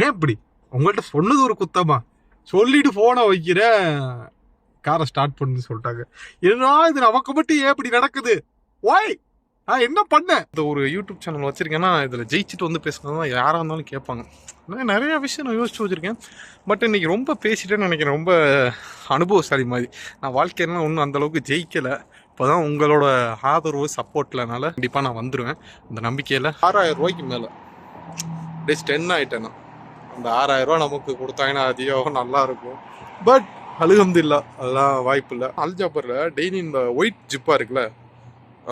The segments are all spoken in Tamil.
ஏன் இப்படி? உங்கள்கிட்ட சொன்னது ஒரு குத்தமா? சொல்லிட்டு போனை வைக்கிற காரை ஸ்டார்ட் பண்ணுன்னு சொல்லிட்டாங்க. ஏன்னா இது நமக்கு மட்டும் ஏன் இப்படி நடக்குது? ஓய் நான் என்ன பண்ணேன்? இந்த ஒரு யூடியூப் சேனல் வச்சுருக்கேன்னா இதில் ஜெயிச்சுட்டு வந்து பேசுனது தான் யாராக இருந்தாலும் கேட்பாங்க. நான் நிறைய விஷயம் நான் யோசிச்சு வச்சுருக்கேன். பட் இன்னைக்கு ரொம்ப பேசிட்டேன்னு நினைக்கிறேன். ரொம்ப அனுபவசாலி மாதிரி. நான் வாழ்க்கையெல்லாம் ஒன்றும் அந்தளவுக்கு ஜெயிக்கலை. இப்போ தான் உங்களோட ஆதரவு சப்போர்ட்லனால கண்டிப்பாக நான் வந்துடுவேன் அந்த நம்பிக்கையில் ஆறாயிரம் ரூபாய்க்கு மேலே. டெஸ்ட் டென் ஆகிட்டேன் நான் அந்த ஆறாயிரம் ரூபா நமக்கு கொடுத்தாங்கன்னா அதிகம் நல்லா இருக்கும். பட் அழுகம்தில்லா அதெல்லாம் வாய்ப்பு இல்லை. அல்ஜாப்பரில் டெய்லி இந்த ஒயிட் ஜிப்பாக இருக்குல்ல?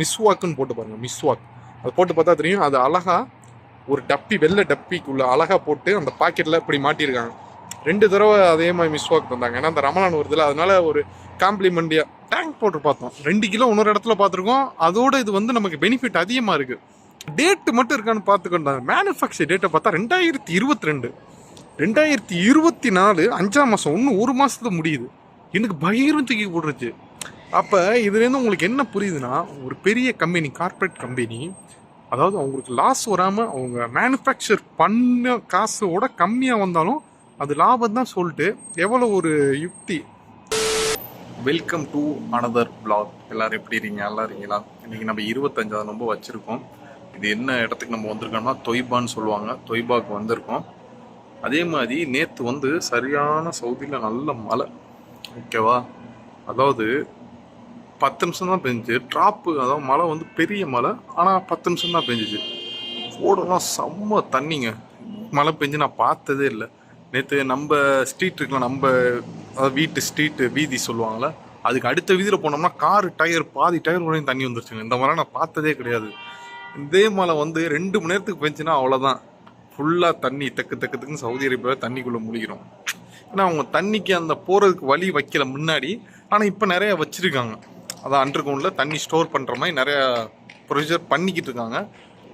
மிஸ்வாக்குன்னு போட்டு பாருங்க மிஸ்வாக் அது போட்டு பார்த்தா தெரியும் அது அழகா ஒரு டப்பி வெள்ளை டப்பிக்குள்ள அழகா போட்டு அந்த பாக்கெட்டில் இப்படி மாட்டியிருக்காங்க. ரெண்டு தடவை அதே மாதிரி மிஸ்வாக் தந்தாங்க. ஏன்னா அந்த ரமலான் வருதுல அதனால ஒரு காம்ப்ளிமெண்டியா டேங்க் போட்டு பார்த்தோம். ரெண்டு கிலோ இன்னொரு இடத்துல பார்த்துருக்கோம். அதோட இது வந்து நமக்கு பெனிஃபிட் அதிகமாக இருக்கு. டேட்டு மட்டும் இருக்கான்னு பார்த்துக்கொண்டாங்க மேனுஃபேக்சர் டேட்டை பார்த்தா ரெண்டாயிரத்தி இருபத்தி ரெண்டு. ரெண்டாயிரத்தி இருபத்தி நாலு அஞ்சாம் மாதம் இன்னும் ஒரு மாதத்துல முடியுது. எனக்கு பயிரும் தூக்கி போடுறது அப்போ இதுலேருந்து உங்களுக்கு என்ன புரியுதுன்னா ஒரு பெரிய கம்பெனி கார்ப்பரேட் கம்பெனி அதாவது அவங்களுக்கு லாஸ் வராமல் அவங்க மேனுஃபேக்சர் பண்ண காசோட கம்மியாக வந்தாலும் அது லாபம் தான் சொல்லிட்டு எவ்வளோ ஒரு யுக்தி. வெல்கம் டு அனதர் பிளாக் எல்லோரும் எப்படி இருக்கீங்க? நல்லா இருக்கீங்களா? இன்னைக்கு நம்ம இருபத்தஞ்சாவது நம்ப வச்சுருக்கோம். இது என்ன இடத்துக்கு நம்ம வந்திருக்கோம்னா தொய்பான்னு சொல்லுவாங்க. தொய்பாக்கு வந்திருக்கோம். அதே மாதிரி நேற்று வந்து சரியான சவுதியில் நல்ல மழை. ஓகேவா? அதாவது பத்து நிமிஷம் தான் பெஞ்சுச்சு. ட்ராப்பு அதாவது மழை வந்து பெரிய மழை ஆனால் பத்து நிமிஷம் தான் பெஞ்சிச்சு. ஓடலாம் செம்ம தண்ணிங்க. மழை பெஞ்சு நான் பார்த்ததே இல்லை. நேற்று நம்ம ஸ்ட்ரீட் இருக்கலாம் நம்ம அதாவது வீட்டு ஸ்ட்ரீட்டு வீதி சொல்லுவாங்கள்ல அதுக்கு அடுத்த வீதியில் போனோம்னா கார் டயர் பாதி டயர் உடனே தண்ணி வந்துருச்சுங்க. இந்த மாதிரி நான் பார்த்ததே கிடையாது. இதே மழை வந்து ரெண்டு மணி நேரத்துக்கு பெஞ்சுன்னா அவ்வளோதான் ஃபுல்லாக தண்ணி தெக்கு தெக்கு தெக்குன்னு சவுதி அரேபியாவில் தண்ணிக்குள்ளே முழுகிறோம் ஏன்னா அவங்க தண்ணிக்கு அந்த போகிறதுக்கு வழி வைக்கல முன்னாடி ஆனால் இப்போ நிறைய வச்சுருக்காங்க. அதான் அண்டர் கிரவுண்டில் தண்ணி ஸ்டோர் பண்ணுற மாதிரி நிறையா ப்ரொசீஜர் பண்ணிக்கிட்டு இருக்காங்க.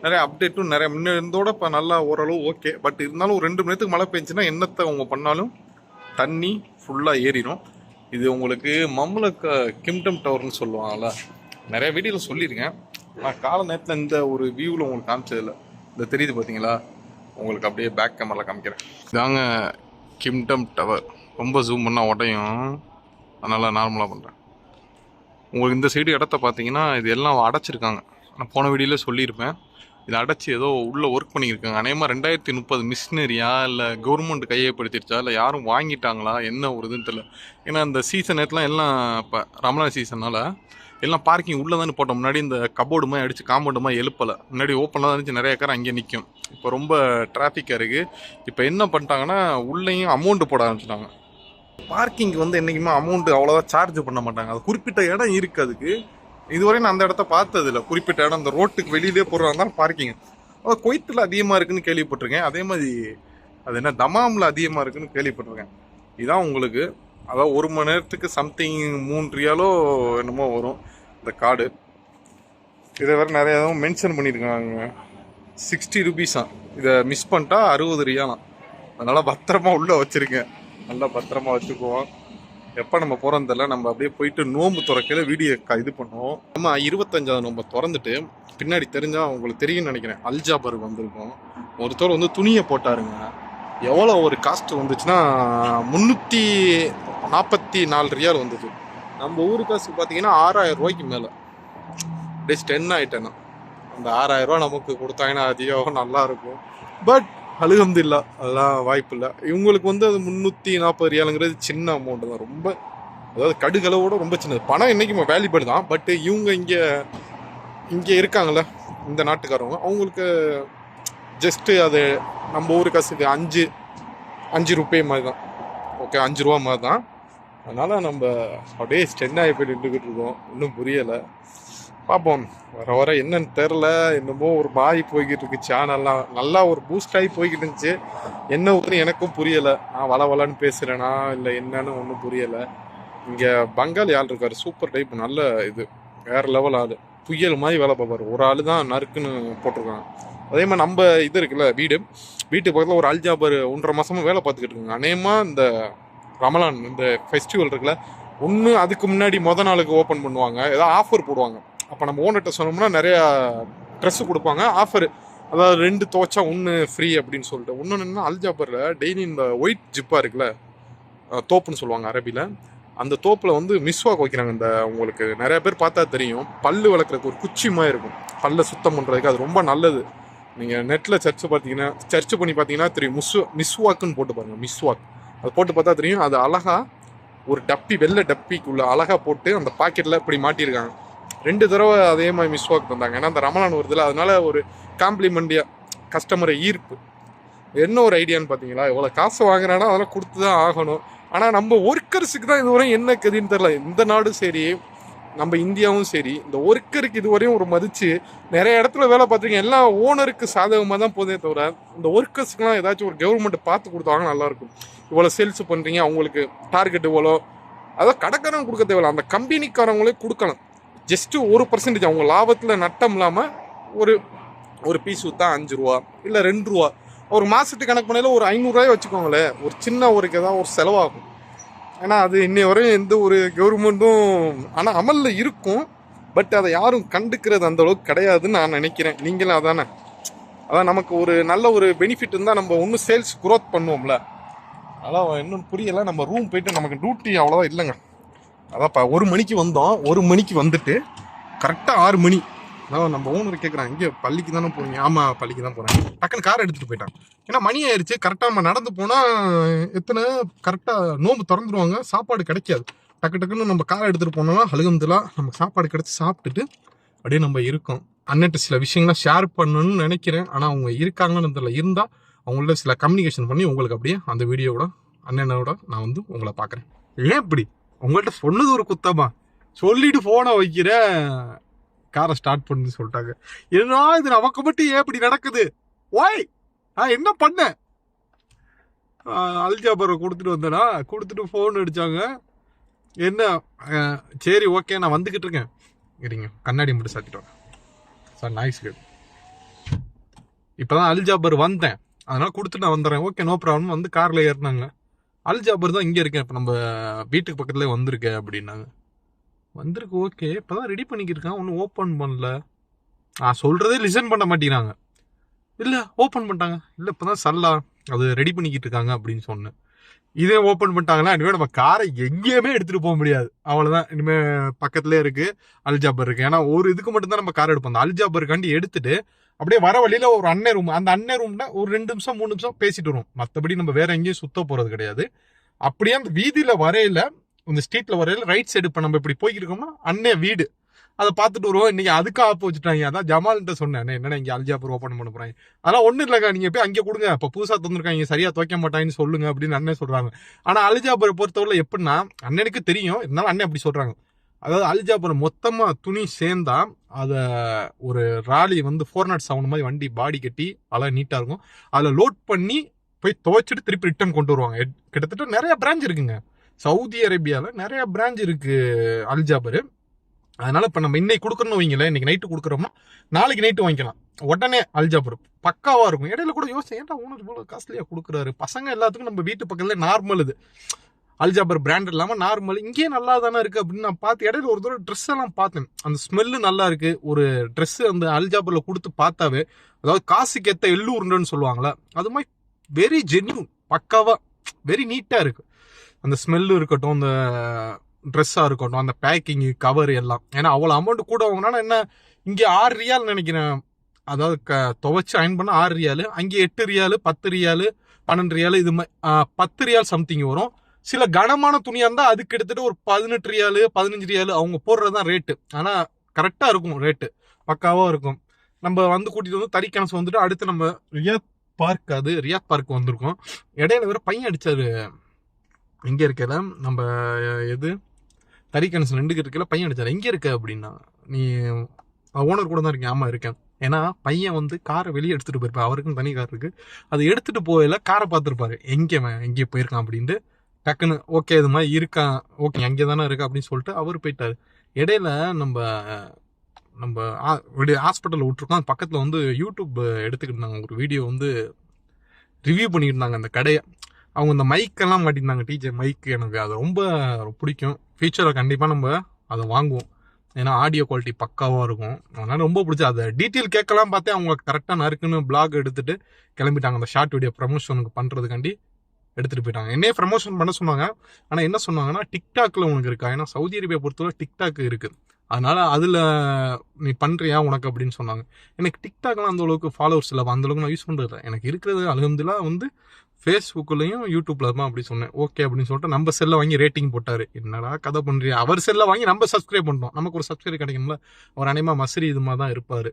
நிறைய அப்டேட்டும் நிறைய முன்ன இருந்தோட இப்போ நல்லா ஓரளவு ஓகே பட் இருந்தாலும் ஒரு ரெண்டு மணி நேரத்துக்கு மழை பெஞ்சுன்னா என்னத்தை அவங்க பண்ணாலும் தண்ணி ஃபுல்லாக ஏறிடும் இது உங்களுக்கு மம்முலக்க கிம்டம் டவர்னு சொல்லுவாங்கல்ல. நிறைய வீடியோவில் சொல்லியிருக்கேன். நான் கால நேரத்தில் இந்த ஒரு வியூவில் உங்களுக்கு காமிச்சதில்ல இந்த தெரியுது பார்த்தீங்களா உங்களுக்கு அப்படியே பேக் கேமரா காமிக்கிறேன். இதாங்க கிம்டம் டவர் ரொம்ப ஜூம் பண்ணால் உடையும். அதனால் நார்மலாக பண்ணுறேன் உங்களுக்கு இந்த சைடு இடத்த பார்த்தீங்கன்னா இது எல்லாம் அடைச்சிருக்காங்க. நான் போன வீடியோவில் சொல்லியிருப்பேன். இதை அடைச்சி ஏதோ உள்ளே ஒர்க் பண்ணியிருக்காங்க. அநேகமாக ரெண்டாயிரத்தி முப்பது மிஷினரியா இல்லை கவர்மெண்ட் கையப்படுத்திடுச்சா இல்லை யாரும் வாங்கிட்டாங்களா? என்ன ஒரு இதுன்னு தெரியல. ஏன்னா இந்த சீசன் நேரத்துலாம் எல்லாம் இப்போ ரமலான் சீசனால் எல்லாம் பார்க்கிங் உள்ளே தானே போட்டோம். முன்னாடி இந்த கபோர்டு மாதிரி அடித்து காம்பவுண்டு மாதிரி எழுப்பலை. முன்னாடி ஓப்பனாக இருந்துச்சு. நிறைய கார் அங்கே நிற்கும் இப்போ ரொம்ப டிராஃபிக்காக இருக்குது இப்போ என்ன பண்ணிட்டாங்கன்னா உள்ளேயும் அமௌண்ட்டு போட ஆரம்பிச்சிட்டாங்க. பார்க்கிங் வந்து என்றைக்குமே அமௌண்ட்டு அவ்வளோதான் சார்ஜ் பண்ண மாட்டாங்க. அது குறிப்பிட்ட இடம் இருக்குது அதுக்கு. இதுவரை நான் அந்த இடத்த பார்த்ததில்ல. குறிப்பிட்ட இடம் அந்த ரோட்டுக்கு வெளியிலே போடுறதா இருந்தாலும் பார்க்கிங் அது கொய்த்தில் அதிகமாக இருக்குன்னு கேள்விப்பட்டிருக்கேன். அதே மாதிரி அது என்ன தமாமில் அதிகமாக இருக்குன்னு கேள்விப்பட்டிருக்கேன். இதான் உங்களுக்கு. அதாவது ஒரு மணி நேரத்துக்கு சம்திங் மூன்று ரியாலோ என்னமோ வரும். இந்த கார்டு. இதை வேறு நிறைய மென்ஷன் பண்ணியிருக்காங்க. சிக்ஸ்டி ருபீஸா இதை மிஸ் பண்ணிட்டா அறுபது ரியாலாம் அதனால் பத்திரமா உள்ளே வச்சுருக்கேன். நல்லா பத்திரமா வச்சுக்குவோம். எப்போ நம்ம போகிறோம் தெரியல. நம்ம அப்படியே போயிட்டு நோம்பு துறக்கையில் வீடியோ க- இது பண்ணுவோம். நம்ம இருபத்தஞ்சாவது நோம்பை திறந்துட்டு பின்னாடி தெரிஞ்சால் உங்களுக்கு தெரியும்னு நினைக்கிறேன். அல்ஜாபர் வந்திருக்கும். ஒருத்தர் வந்து துணியை போட்டாருங்க. எவ்வளோ ஒரு காஸ்ட் வந்துச்சுன்னா முந்நூற்றி நாற்பத்தி நாலு ரியால் வந்தது. நம்ம ஊரு காசுக்கு பார்த்தீங்கன்னா ஆறாயிரம் ரூபாய்க்கு மேலே. அட்லீஸ்ட் டென் ஆகிட்டேன்னா அந்த ஆறாயிரம் ரூபாய் நமக்கு கொடுத்தாங்கன்னா அதிகம் நல்லா இருக்கும். பட் அழுகம்தில்லா அதெல்லாம் வாய்ப்பு இல்லை. இவங்களுக்கு வந்து அது முந்நூற்றி நாற்பது ரியாலுங்கிறது சின்ன அமௌண்ட் தான். ரொம்ப அதாவது கடுகளவோட ரொம்ப சின்னது. பணம் என்றைக்குமே வேல்யூபிள் தான். பட்டு இவங்க இங்கே இங்கே இருக்காங்கல்ல இந்த நாட்டுக்காரவங்க அவங்களுக்கு ஜஸ்ட்டு அது நம்ம ஊரு காசுக்கு அஞ்சு அஞ்சு ரூபாய் மாதிரி தான். ஓகே அஞ்சு ரூபா மாதிரி தான். அதனால் நம்ம அப்படியே ஸ்டென் ஆகி போய் நின்றுக்கிட்டு இருக்கோம். இன்னும் புரியலை. பார்ப்போம். வர வர என்னன்னு தெரில. என்னமோ ஒரு மாறி போய்கிட்டு இருக்கு சேனல்லாம் நல்லா ஒரு பூஸ்ட் ஆகி போய்கிட்டு இருந்துச்சு. என்ன ஊருன்னு எனக்கும் புரியலை. நான் வள வளன்னு பேசுகிறேனா இல்லை என்னன்னு ஒன்றும் புரியலை. இங்கே பங்காளி ஆள் இருக்கார். சூப்பர் டைப் நல்ல இது. வேறு லெவல் ஆள். புயல் மாதிரி வேலை பார்ப்பாரு. ஒரு ஆள் தான் நறுக்குன்னு போட்டிருக்காங்க அதே மாதிரி நம்ம இது இருக்குல்ல வீடு. வீட்டு பக்கத்தில் ஒரு அல்ஜாபர் ஒன்றரை மாதமாக வேலை பார்த்துக்கிட்டு இருக்காங்க. அநேகமாக இந்த ரமலான் இந்த ஃபெஸ்டிவல் இருக்குல்ல ஒன்று அதுக்கு முன்னாடி மொதல் நாளுக்கு ஓப்பன் பண்ணுவாங்க. ஏதாவது ஆஃபர் போடுவாங்க. அப்போ நம்ம ஓனர்கிட்ட சொன்னோம்னா நிறையா ட்ரெஸ்ஸு கொடுப்பாங்க. ஆஃபர் அதாவது ரெண்டு துவைச்சா ஒன்று ஃப்ரீ அப்படின்னு சொல்லிட்டு. ஒன்று என்ன அல்ஜாபரில் டெய்லி இந்த ஒயிட் ஜிப்பாக இருக்குல்ல தோப்புன்னு சொல்லுவாங்க அரபியில் அந்த தோப்பில் வந்து மிஸ்வாக் வைக்கிறாங்க இந்த உங்களுக்கு. நிறைய பேர் பார்த்தா தெரியும். பல்லு வளர்க்குறதுக்கு ஒரு குச்சி மாதிரி இருக்கும். பல்லை சுத்தம் பண்ணுறதுக்கு அது ரொம்ப நல்லது. நீங்கள் நெட்டில் சர்ச் பார்த்தீங்கன்னா சர்ச் பண்ணி பார்த்தீங்கன்னா தெரியும். மிஸ் மிஸ்வாக்குன்னு போட்டு பாருங்கள் மிஸ்வாக் அது போட்டு பார்த்தா தெரியும் அது அழகா ஒரு டப்பி வெள்ளை டப்பிக்குள்ள அழகா போட்டு அந்த பாக்கெட்டில் இப்படி மாட்டியிருக்காங்க. ரெண்டு தடவை அதே மாதிரி மிஸ் ஒர்க் தந்தாங்க. ஏன்னா அந்த ரமலான் வருதுல அதனால ஒரு காம்ப்ளிமெண்டியாக கஸ்டமரை ஈர்ப்பு. என்ன ஒரு ஐடியான்னு பார்த்தீங்களா? இவ்வளோ காசு வாங்குறானா அதெல்லாம் கொடுத்து தான் ஆகணும். ஆனால் நம்ம ஒர்க்கர்ஸுக்கு தான் இதுவரை என்ன கதின்னு தெரில இந்த நாடும் சரி நம்ம இந்தியாவும் சரி இந்த ஒர்க்கருக்கு இதுவரையும் ஒரு மதிச்சு நிறைய இடத்துல வேலை பார்த்துருக்கீங்க. எல்லாம் ஓனருக்கு சாதகமாக தான் போதே தவிர இந்த ஒர்க்கர்ஸ்க்குலாம் ஏதாச்சும் ஒரு கவர்மெண்ட் பார்த்து கொடுத்தாங்க நல்லாயிருக்கும். இவ்வளோ சேல்ஸ் பண்ணுறீங்க அவங்களுக்கு டார்கெட் இவ்வளோ. அதான் கடைக்காரங்க கொடுக்க தேவையில்ல அந்த கம்பெனிக்காரங்களே கொடுக்கலாம். ஜஸ்ட்டு ஒரு பர்சன்டேஜ் அவங்க லாபத்தில் நட்டம் இல்லாமல் ஒரு ஒரு பீஸ் விற்றா அஞ்சு ரூபா இல்லை ரெண்டு ரூபா. ஒரு மாதத்துக்கு கணக்கு பண்ணையில் ஒரு ஐநூறுரூவாய் வச்சுக்கோங்களேன். ஒரு சின்ன ஒரு ஏதாவது ஒரு செலவாகும். ஆனால் அது இன்னை வரையும் எந்த ஒரு கவர்மெண்ட்டும் ஆனால் அமலில் இருக்கும். பட் அதை யாரும் கண்டுக்கிறது அந்த அளவுக்கு கிடையாதுன்னு நான் நினைக்கிறேன். நீங்களும் அதானே? அதான் நமக்கு ஒரு நல்ல ஒரு பெனிஃபிட் இருந்தால் நம்ம ஒன்றும் சேல்ஸ் குரோத் பண்ணுவோம்ல. அதான் இன்னும் புரியலை. நம்ம ரூம் போயிட்டு நமக்கு டியூட்டி அவ்வளோதான் இல்லைங்க. அதான்ப்பா ஒரு மணிக்கு வந்தோம். ஒரு மணிக்கு வந்துட்டு கரெக்டாக ஆறு மணி. அதான் நம்ம ஓனர் கேட்குறான் இங்கே பள்ளிக்கு தானே போறீங்க? ஆமாம் பள்ளிக்கு தான் போகிறேன் டக்குன்னு கார் எடுத்துகிட்டு போயிட்டான். ஏன்னா மணி ஆயிடுச்சு கரெக்டாக நம்ம நடந்து போனால் எத்தனை கரெக்டாக நோம்பு திறந்துருவாங்க. சாப்பாடு கிடைக்காது. டக்கு டக்குன்னு நம்ம கார் எடுத்துகிட்டு போனோம்னா அழுகம்துலாம் நமக்கு சாப்பாடு கிடைச்சி சாப்பிட்டுட்டு அப்படியே நம்ம இருக்கோம். அண்ணன்ட்ட சில விஷயங்கள்லாம் ஷேர் பண்ணணும்னு நினைக்கிறேன். ஆனால் அவங்க இருக்காங்கன்னு தெரியல. இருந்தால் அவங்கள சில கம்யூனிகேஷன் பண்ணி உங்களுக்கு அப்படியே அந்த வீடியோவோட அண்ணனோட நான் வந்து உங்களை பார்க்குறேன். ஏன் இப்படி? உங்கள்கிட்ட சொன்னது ஒரு குத்தமா? சொல்லிட்டு ஃபோனை வைக்கிற காரை ஸ்டார்ட் பண்ணுன்னு சொல்லிட்டாங்க. என்ன இது நமக்கு மட்டும் ஏன் இப்படி நடக்குது? ஓய் நான் என்ன பண்ணேன்? அல்ஜாபரை கொடுத்துட்டு வந்தேனா? கொடுத்துட்டு ஃபோன் அடித்தாங்க என்ன? சரி ஓகே நான் வந்துக்கிட்டு இருக்கேன். இருங்க கண்ணாடி மட்டும் சாத்திட்டு சார் நாய்ஸ் கேட் இப்போதான் அல்ஜாபர் வந்தேன். அதனால் கொடுத்துட்டு நான் வந்துடுறேன் ஓகே நோ ப்ராப்ளம் வந்து காரில் ஏறினாங்க. அல்ஜாபர் தான் இங்கே இருக்கேன். இப்போ நம்ம வீட்டுக்கு பக்கத்துலேயே வந்திருக்கேன் அப்படின்னாங்க. வந்திருக்கு ஓகே. இப்போ தான் ரெடி பண்ணிக்கிருக்கான். ஒன்றும் ஓப்பன் பண்ணல. நான் சொல்கிறதே லிசன் பண்ண மாட்டேங்கிறாங்க. இல்லை ஓப்பன் பண்ணிட்டாங்க. இல்லை இப்போ தான் சல்லா அது ரெடி பண்ணிக்கிட்டு இருக்காங்க அப்படின்னு சொன்னேன். இதே ஓப்பன் பண்ணிட்டாங்கன்னா இனிமேல் நம்ம காரை எங்கேயுமே எடுத்துகிட்டு போக முடியாது. அவ்வளோதான் இனிமேல் பக்கத்துலேயே இருக்குது அல்ஜாபர் இருக்குது ஏன்னா ஒரு இதுக்கு மட்டும்தான் நம்ம கார் எடுப்போம். அந்த அல்ஜாபருக்காண்டி எடுத்துட்டு அப்படியே வர வழியில் ஒரு அண்ணன் ரூம் அந்த அண்ணன் ரூம்ல ஒரு ரெண்டு நிமிஷம் மூணு நிமிஷம் பேசிட்டு வரும் மற்றபடி நம்ம வேற எங்கேயும் சுத்த போகிறது கிடையாது. அப்படியே அந்த வீதியில் வரையில இந்த ஸ்ட்ரீட்ல வரையில ரைட் சைடு இப்ப நம்ம இப்படி போய்க்கிருக்கோம்னா அன்னே வீடு. அதை பார்த்துட்டு வருவோம். இன்னைக்கு அதுக்கு ஆப்பு வச்சுட்டாங்க. அதான் ஜமால்கிட்ட சொன்னேன். என்ன என்னடா இங்க ஓப்பன் பண்ண போகிறாங்க அதெல்லாம் ஒன்றும் இல்லைக்கா. நீங்கள் போய் அங்கே கொடுங்க. இப்போ புதுசாக தந்துருக்காங்க சரியாக துவைக்க மாட்டாங்கன்னு சொல்லுங்க அப்படின்னு அண்ணன் சொல்கிறாங்க ஆனால் அல்ஜாபரை பொறுத்தவரை எப்படின்னா அண்ணனுக்கு தெரியும். இருந்தாலும் அண்ணன் அப்படி சொல்கிறாங்க அதாவது அல்ஜாபர் மொத்தமாக துணி சேர்ந்தா அதை ஒரு ராலி வந்து ஃபோர் நாட் செவன் மாதிரி வண்டி பாடி கட்டி அழகாக நீட்டாக இருக்கும். அதில் லோட் பண்ணி போய் துவைச்சிட்டு திருப்பி ரிட்டர்ன் கொண்டு வருவாங்க. கிட்டத்தட்ட நிறைய பிரான்ச் இருக்குங்க. சவுதி அரேபியாவில் நிறையா பிரான்ச் இருக்கு அல்ஜாபர் அதனால இப்போ நம்ம இன்னைக்கு கொடுக்குறோம்னு வைங்களேன் இன்னைக்கு நைட்டு கொடுக்குறோம்னா நாளைக்கு நைட்டு வாங்கிக்கலாம். உடனே அல்ஜாபர் பக்காவாக இருக்கும். இடையில கூட யோசனை ஏன்டா ஓனர் இவ்வளோ காஸ்ட்லியாக கொடுக்குறாரு? பசங்க எல்லாத்துக்கும் நம்ம வீட்டு பக்கத்தில் நார்மல் இது. அல்ஜாபர் பிராண்ட் இல்லாமல் நார்மல் இங்கேயே நல்லா தானே இருக்குது அப்படின்னு நான் பார்த்து இடையில ஒரு தடவை ட்ரெஸ் எல்லாம் பார்த்தேன். அந்த ஸ்மெல்லு நல்லா இருக்குது ஒரு ட்ரெஸ் அந்த அல்ஜாபரில் கொடுத்து பார்த்தாவே அதாவது காசுக்கு ஏற்ற எள்ளு உருண்டுன்னு சொல்லுவாங்களே அது மாதிரி வெரி ஜென்யூன் பக்காவாக வெரி நீட்டாக இருக்குது அந்த ஸ்மெல்லு இருக்கட்டும் அந்த ட்ரெஸ்ஸாக இருக்கட்டும் அந்த பேக்கிங் கவர் எல்லாம். ஏன்னா அவ்வளோ அமௌண்ட் கூட வாங்கினா என்ன இங்கே ஆறு ரியால் நினைக்கிறேன். அதாவது க துவைச்சு அயன் பண்ண ஆறு ரியாலு அங்கே எட்டு ரியாலு பத்து ரியாலு பன்னெண்டு ரியாலு இது மாதிரி பத்து ரியால் சம்திங் வரும். சில கனமான துணியாக இருந்தால் அதுக்கு கிட்டத்தட்ட ஒரு பதினெட்டு ரியாலு பதினஞ்சு ரியாலு அவங்க போடுறது தான் ரேட்டு ஆனால் கரெக்டாக இருக்கும் ரேட்டு பக்காவாக இருக்கும். நம்ம வந்து கூட்டிகிட்டு வந்து தறிக்கணசு வந்துட்டு அடுத்து நம்ம ரியாத் பார்க் அது ரியாத் பார்க் வந்திருக்கோம். இடையில வேறு பையன் அடித்தார் இங்கே இருக்கல நம்ம எது? தறிக்கணசு ரெண்டுக்கு இருக்கல பையன் அடித்தார் எங்கே இருக்க அப்படின்னா நீ ஓனர் கூட தான் இருக்கேன். ஆமாம் இருக்கேன். ஏன்னா பையன் வந்து காரை வெளியே எடுத்துகிட்டு போயிருப்பேன். அவருக்கும் தனி கார் இருக்குது அது எடுத்துகிட்டு போகல காரை பார்த்துருப்பாரு. எங்கே அவன் எங்கே போயிருக்கான் அப்படின்ட்டு. டக்குன்னு ஓகே இது மாதிரி இருக்கான். ஓகே அங்கே தானே இருக்கா அப்படின்னு சொல்லிட்டு அவர் போயிட்டாரு. இடையில நம்ம நம்ம ஹாஸ்பிட்டலில் விட்ருக்கோம் பக்கத்தில் வந்து யூடியூப் எடுத்துக்கிட்டு இருந்தாங்க. ஒரு வீடியோ வந்து ரிவ்யூ பண்ணியிருந்தாங்க இருந்தாங்க அந்த கடையை. அவங்க இந்த மைக்கெல்லாம் மாட்டியிருந்தாங்க டீச்சர் மைக் எனக்கு அது ரொம்ப பிடிக்கும். ஃபியூச்சரில் கண்டிப்பாக நம்ம அதை வாங்குவோம். ஏன்னா ஆடியோ குவாலிட்டி பக்காவாக இருக்கும். அதனால் ரொம்ப பிடிச்சி அதை டீட்டெயில் கேட்கலாம் பார்த்தேன் அவங்க கரெக்டாக நறுக்குன்னு பிளாக் எடுத்துட்டு கிளம்பிட்டாங்க. அந்த ஷார்ட் வீடியோ ப்ரமோஷனுக்கு பண்ணுறதுக்காண்டி எடுத்துகிட்டு போயிட்டாங்க. என்னையே ப்ரமோஷன் பண்ண சொன்னாங்க. ஆனால் என்ன சொன்னாங்கன்னா டிக்டாக்ல உனக்கு இருக்கா? ஏன்னா சவுதி அரேபியா பொறுத்தவரை டிக்டாக் இருக்குது அதனால் அதில் நீ பண்ணுறியா உனக்கு அப்படின்னு சொன்னாங்க. எனக்கு டிக்டாக்லாம் அந்த அளவுக்கு ஃபாலோவர்ஸ் இல்லை. அந்த அளவுக்கு நான் யூஸ் பண்ணுறது எனக்கு இருக்கிறது அலகம்துல்லா வந்து ஃபேஸ்புக்லையும் யூடியூப்ல தான் அப்படி சொன்னேன். ஓகே அப்படின்னு சொல்லிட்டு நம்ம செல்லை வாங்கி ரேட்டிங் போட்டாரு. என்னடா கதை பண்றியா? அவர் செல்லை வாங்கி நம்ம சப்ஸ்கிரைப் பண்ணோம் நமக்கு ஒரு சப்ஸ்கிரைப் கிடைக்கும்ல. அவர் அனைமா மசரி இது மாதிரி தான் இருப்பாரு.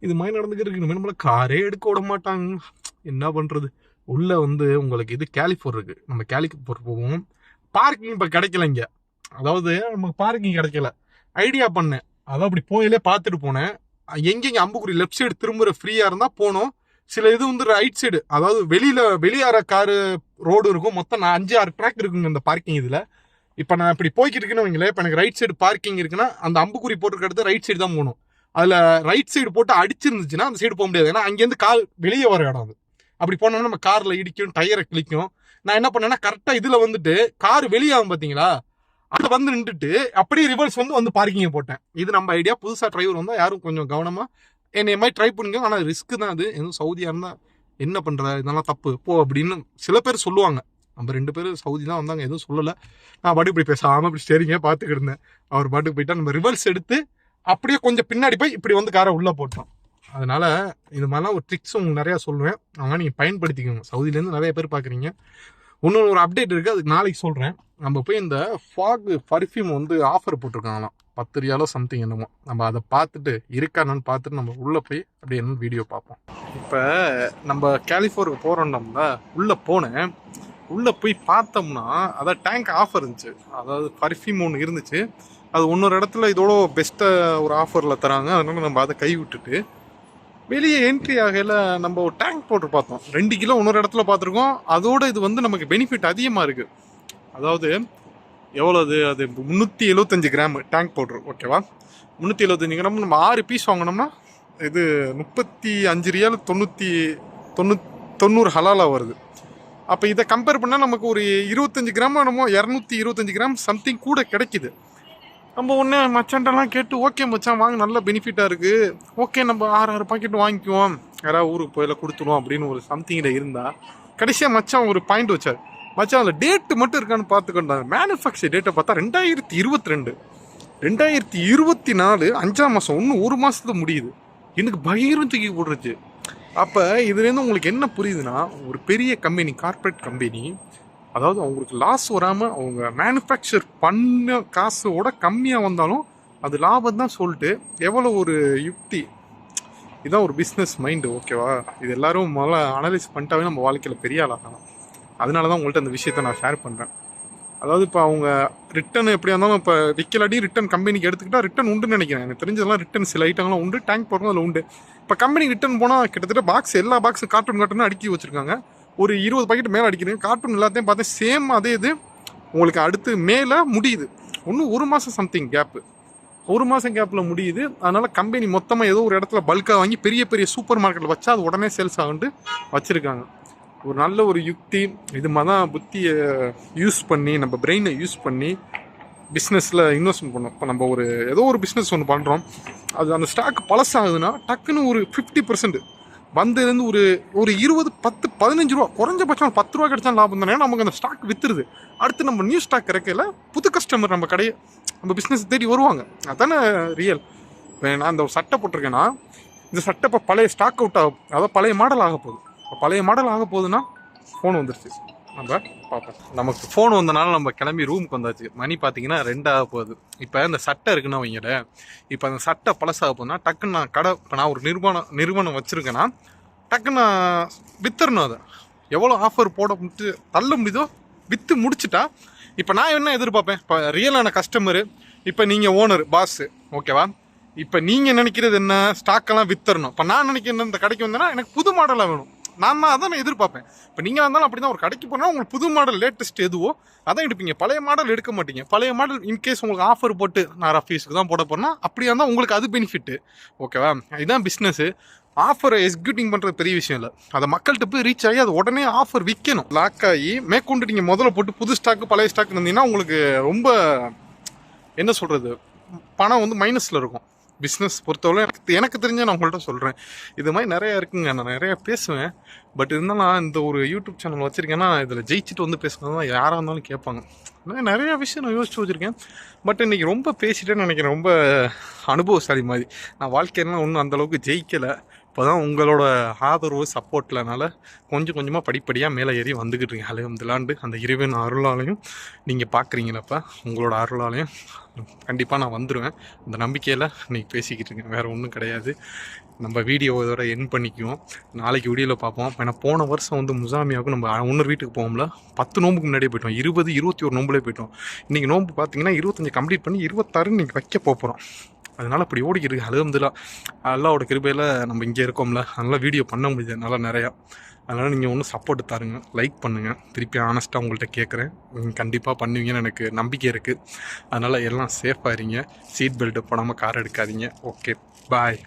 இது மாதிரி நடந்துக்கிட்டு இருக்கு. நம்மள காரே எடுக்க விட மாட்டாங்க. என்ன பண்றது? உள்ள வந்து உங்களுக்கு இது கேலிஃபோர் இருக்கு. நம்ம கேலிஃபோர் போவோம். பார்க்கிங் இப்போ கிடைக்கல இங்க. அதாவது நமக்கு பார்க்கிங் கிடைக்கல. ஐடியா பண்ணேன். அதான் அப்படி போயிலே பார்த்துட்டு போனேன். எங்கெங்க அம்புக்குடி லெஃப்ட் சைடு திரும்புற ஃப்ரீயா இருந்தா போனோம். சில இது வந்து ரைட் சைடு அதாவது வெளியில வெளியார காரு ரோடு இருக்கும். மொத்தம் நான் அஞ்சு ஆறு ட்ராக் இருக்குங்க இந்த பார்க்கிங் இதுல. இப்போ நான் இப்படி போய்கிட்டு இருக்கேன்னு வைங்களேன். இப்போ எனக்கு ரைட் சைடு பார்க்கிங் இருக்குன்னா அந்த அம்புக்குறி போட்டுருக்கிறது ரைட் சைடு தான் போகணும். அதில் ரைட் சைடு போட்டு அடிச்சிருந்துச்சுன்னா அந்த சைடு போக முடியாது. ஏன்னா அங்கேருந்து கால் வெளியே வர இடம் அது. அப்படி போனோம்னா நம்ம காரில் இடிக்கும் டயரை கிளிக்கும் நான் என்ன பண்ணேன்னா கரெக்டாக இதில் வந்துட்டு கார் வெளியாகும் பார்த்தீங்களா அது வந்து நின்றுட்டு அப்படியே ரிவர்ஸ் வந்து வந்து பார்க்கிங்கை போட்டேன். இது நம்ம ஐடியா புதுசாக டிரைவர் வந்தால் யாரும் கொஞ்சம் கவனமாக என்னை மாதிரி ட்ரை பண்ணுங்க. ஆனால் ரிஸ்க்கு தான் அது. எதுவும் சவுதியாக இருந்தால் என்ன பண்ணுற இதெல்லாம் தப்பு. போ அப்படின்னு சில பேர் சொல்லுவாங்க. நம்ம ரெண்டு பேரும் சவுதி தான் வந்தாங்க. எதுவும் சொல்லலை. நான் பாட்டு இப்படி பேசாமல் இப்படி ஸ்டேரிங்க பார்த்துக்கிட்டு இருந்தேன். அவர் பாட்டுக்கு போயிட்டா நம்ம ரிவர்ஸ் எடுத்து அப்படியே கொஞ்சம் பின்னாடி போய் இப்படி வந்து காரை உள்ளே போட்டோம். அதனால் இது மாதிரிலாம் ஒரு ட்ரிக்ஸ் உங்களுக்கு நிறையா சொல்லுவேன். அதனால் நீங்கள் பயன்படுத்திக்கோங்க. சவுதியிலேருந்து நிறைய பேர் பார்க்குறீங்க இன்னொன்று ஒரு அப்டேட் இருக்குது அதுக்கு நாளைக்கு சொல்கிறேன் நம்ம போய் இந்த ஃபாக் பர்ஃப்யூம் வந்து ஆஃபர் போட்டிருக்காங்களாம். பத்து ரியாலோ சம்திங் என்னமோ. நம்ம அதை பார்த்துட்டு இருக்கானு பார்த்துட்டு நம்ம உள்ளே போய் அப்படியே என்னன்னு வீடியோ பார்ப்போம். இப்போ நம்ம கேலிஃபோருக்கு போறோம்னா உள்ளே போனேன். உள்ளே போய் பார்த்தோம்னா அதான் டேங்க் ஆஃபர் இருந்துச்சு. அதாவது பர்ஃப்யூம் ஒன்று இருந்துச்சு. அது இன்னொரு இடத்துல இதோட பெஸ்ட்டாக ஒரு ஆஃபரில் தராங்க. அதனால நம்ம அதை கை விட்டுட்டு வெளியே என்ட்ரி ஆகையில் நம்ம ஒரு டேங்க் போட்டு பார்த்தோம். ரெண்டு கிலோ இன்னொரு இடத்துல பார்த்துருக்கோம். அதோட இது வந்து நமக்கு பெனிஃபிட் அதிகமாக இருக்குது அதாவது எவ்வளோ அது? அது முந்நூற்றி எழுபத்தஞ்சு கிராமு டேங்க் பவுட்ரு ஓகேவா முந்நூற்றி எழுபத்தஞ்சு கிராம் நம்ம ஆறு பீஸ் வாங்கினோம்னா இது முப்பத்தி அஞ்சு ரியால் தொண்ணூற்றி தொண்ணூ தொண்ணூறு ஹலாலாக வருது. அப்போ இதை கம்பேர் பண்ணால் நமக்கு ஒரு இருபத்தஞ்சு கிராம் நம்ம இரநூத்தி இருபத்தஞ்சி கிராம் சம்திங் கூட கிடைக்குது. நம்ம ஒன்று மச்சான்ட்டெல்லாம் கேட்டு ஓகே மச்சான் வாங்க நல்ல பெனிஃபிட்டாக இருக்குது ஓகே நம்ம ஆறு ஆறு பாக்கெட் வாங்கிக்குவோம். யாராவது ஊருக்கு போயில கொடுத்துருவோம் அப்படின்னு ஒரு சம்திங்கில் இருந்தால் கடைசியாக மச்சான் ஒரு பாயிண்ட் வச்சார். மச்சான் அதில் டேட்டு மட்டும் இருக்கான்னு பார்த்துக்கிட்டாங்க மேனுஃபேக்சர் டேட்டை பார்த்தா ரெண்டாயிரத்தி இருபத்தி ரெண்டு. ரெண்டாயிரத்தி இருபத்தி நாலு அஞ்சாம் மாதம் இன்னும் ஒரு மாதத்துல முடியுது. எனக்கு பயிரும் தூக்கி போடுறச்சு அப்போ இதுலேருந்து உங்களுக்கு என்ன புரியுதுன்னா ஒரு பெரிய கம்பெனி கார்ப்பரேட் கம்பெனி அதாவது அவங்களுக்கு லாஸ் வராமல் அவங்க மேனுஃபேக்சர் பண்ண காசோட கம்மியாக வந்தாலும் அது லாபம் தான் சொல்லிட்டு எவ்வளோ ஒரு யுக்தி. இதுதான் ஒரு பிஸ்னஸ் மைண்டு ஓகேவா இது எல்லோரும் முதல்ல அனலைஸ் பண்ணிட்டாவே நம்ம வாழ்க்கையில் பெரிய ஆளாகலாம் அதனால தான் உங்கள்கிட்ட அந்த விஷயத்தை நான் ஷேர் பண்ணுறேன் அதாவது இப்போ அவங்க ரிட்டன் எப்படியா இருந்தாலும் இப்போ விற்கலாடி ரிட்டன் கம்பெனிக்கு எடுத்துக்கிட்டால் ரிட்டன் உண்டுன்னு நினைக்கிறேன். எனக்கு தெரிஞ்சதெல்லாம் ரிட்டன் சில ஐட்டங்கள்லாம் உண்டு டேங்க் போகிறோம் அதில் உண்டு. இப்போ கம்பெனிக்கு ரிட்டன் போனால் கிட்டத்தட்ட பாக்ஸ் எல்லா பாக்ஸும் கார்ட்டூன் கார்ட்டூன் அடுக்கி வச்சுருக்காங்க. ஒரு இருபது பாக்கெட் மேலே அடிக்கிறேன். கார்ட்டூன் எல்லாத்தையும் பார்த்தேன் சேம் அதே இது. உங்களுக்கு அடுத்து மேலே முடியுது. ஒன்றும் ஒரு மாதம் சம்திங் கேப்பு ஒரு மாதம் கேப்பில் முடியுது. அதனால் கம்பெனி மொத்தமாக ஏதோ ஒரு இடத்துல பல்காக வாங்கி பெரிய பெரிய சூப்பர் மார்க்கெட்டில் வச்சா அது உடனே சேல்ஸ் ஆகுண்டு வச்சுருக்காங்க. ஒரு நல்ல ஒரு யுக்தி இது மாதிரி தான் புத்தியை யூஸ் பண்ணி நம்ம பிரெயினை யூஸ் பண்ணி பிஸ்னஸில் இன்வெஸ்ட்மெண்ட் பண்ணோம் இப்போ நம்ம ஒரு ஏதோ ஒரு பிஸ்னஸ் ஒன்று பண்ணுறோம் அது அந்த ஸ்டாக் பழசாகுதுன்னா டக்குன்னு ஒரு ஃபிஃப்டி பர்சன்ட் வந்ததுலேருந்து ஒரு ஒரு இருபது பத்து பதினஞ்சு ரூபா குறைஞ்சபட்சம் பத்து ரூபா கிடைச்சா லாபம் தானே. நமக்கு அந்த ஸ்டாக் வித்துருது. அடுத்து நம்ம நியூ ஸ்டாக் கிடைக்கல புது கஸ்டமர் நம்ம கடையை நம்ம பிஸ்னஸ் தேடி வருவாங்க. அதானே ரியல் நான் அந்த ஒரு சட்டை போட்டிருக்கேன்னா இந்த சட்டை இப்போ பழைய ஸ்டாக் அவுட் ஆகும் அதாவது பழைய மாடல் ஆக போகுது. பழைய மாடல் ஆக போகுதுன்னா ஃபோன் வந்துருச்சு. நம்ம பார்ப்போம். நமக்கு ஃபோன் வந்தனால நம்ம கிளம்பி ரூமுக்கு வந்தாச்சு. மணி பார்த்தீங்கன்னா ரெண்டாக போகுது. இப்போ இந்த சட்டை இருக்குன்னா வைங்கள இப்போ அந்த சட்டை பழசாக போகுதுன்னா டக்குன்னு நான் கடை இப்போ நான் ஒரு நிறுவனம் நிறுவனம் வச்சுருக்கேன்னா டக்குன்னு நான் வித்துறணும் அதை. எவ்வளோ ஆஃபர் போட முடிச்சு தள்ள முடியுதோ விற்று முடிச்சிட்டா இப்போ நான் என்ன எதிர்பார்ப்பேன்? இப்போ ரியலான கஸ்டமரு இப்போ நீங்கள் ஓனர் பாஸு ஓகேவா இப்போ நீங்கள் நினைக்கிறது என்ன? ஸ்டாக்கெல்லாம் வித்துறணும். இப்போ நான் நினைக்கிறேன் இந்த கடைக்கு வந்தேன்னா எனக்கு புது மாடலாக வேணும். நான் தான் அதான் நான் எதிர்பார்ப்பேன். இப்போ நீங்கள் வந்தாலும் அப்படி தான் ஒரு கடைக்கு போனால் உங்களுக்கு புது மாடல் லேட்டஸ்ட் எதுவோ அதான் எடுப்பீங்க. பழைய மாடல் எடுக்க மாட்டீங்க. பழைய மாடல் இன்கேஸ் உங்களுக்கு ஆஃபர் போட்டு நான் ரஃபீஸுக்கு தான் போட போறேன்னா அப்படியா இருந்தால் உங்களுக்கு அது பெனிஃபிட்டு ஓகேவா இதுதான் பிஸ்னஸு ஆஃபரை எக்ஸிக்யூட்டிங் பண்ணுறது பெரிய விஷயம் இல்லை. அதை மக்கள்கிட்ட போய் ரீச் ஆகி அது உடனே ஆஃபர் விற்கணும் லாக் ஆகி மேற்கொண்டு நீங்கள் முதல்ல போட்டு புது ஸ்டாக்கு பழைய ஸ்டாக் இருந்தீங்கன்னா உங்களுக்கு ரொம்ப என்ன சொல்கிறது பணம் வந்து மைனஸில் இருக்கும். பிஸ்னஸ் பொறுத்தவரை எனக்கு எனக்கு தெரிஞ்ச நான் உங்கள்கிட்ட சொல்கிறேன் இது மாதிரி நிறைய இருக்குங்க. நான் நிறைய பேசுவேன். பட் இருந்தாலும் நான் இந்த ஒரு யூடியூப் சேனல் வச்சுருக்கேன்னா இதில் ஜெயிச்சுட்டு வந்து பேசுனது தான் யாராக இருந்தாலும் கேட்பாங்க. நான் நிறைய விஷயம் நான் யோசிச்சு வச்சுருக்கேன். பட் இன்றைக்கி ரொம்ப பேசிட்டேன்னு நினைக்கிறேன். ரொம்ப அனுபவசாலி மாதிரி. நான் வாழ்க்கையெல்லாம் ஒன்றும் அந்தளவுக்கு ஜெயிக்கலை. அப்போ தான் உங்களோட ஆதரவு சப்போர்ட்லனால கொஞ்சம் கொஞ்சமாக படிப்படியாக மேலே ஏறி வந்துக்கிட்டு இருக்கேன் அலகம்துலாண்டு அந்த இறைவன் அருளாலையும் நீங்கள் பார்க்குறீங்களப்ப உங்களோட அருளாலையும் கண்டிப்பாக நான் வந்துடுவேன் அந்த நம்பிக்கையில் இன்றைக்கி பேசிக்கிட்டு இருக்கேன் வேறு ஒன்றும் கிடையாது. நம்ம வீடியோ இதோட என் பண்ணிக்குவோம். நாளைக்கு வீடியோவில் பார்ப்போம். ஏன்னா போன வருஷம் வந்து முசாமியாவுக்கு நம்ம இன்னொரு வீட்டுக்கு போகும்ல பத்து நோம்புக்கு முன்னாடியே போயிட்டோம். இருபது இருபத்தி ஒரு நோம்புலேயே போயிட்டோம். இன்றைக்கி நோம்பு பார்த்தீங்கன்னா இருபத்தஞ்சு கம்ப்ளீட் பண்ணி இருபத்தாறு நீங்கள் வைக்க போகிறோம் அதனால் அப்படி ஓடிக்கிட்டு இருக்கு அலகம்துல்லா அல்லாவோட கிருபையில் நம்ம இங்கே இருக்கோம்ல அதனால் வீடியோ பண்ண முடியுது நல்லா நிறையா. அதனால் நீங்கள் ஒன்றும் சப்போர்ட் தாருங்க லைக் பண்ணுங்கள் திருப்பி ஆனஸ்ட்டாக உங்கள்கிட்ட கேட்குறேன் நீங்கள் கண்டிப்பாக பண்ணுவீங்கன்னு எனக்கு நம்பிக்கை இருக்குது அதனால் எல்லாம் சேஃபாக இருங்க. சீட் பெல்ட்டு போடாமல் கார் எடுக்காதீங்க. Okay bye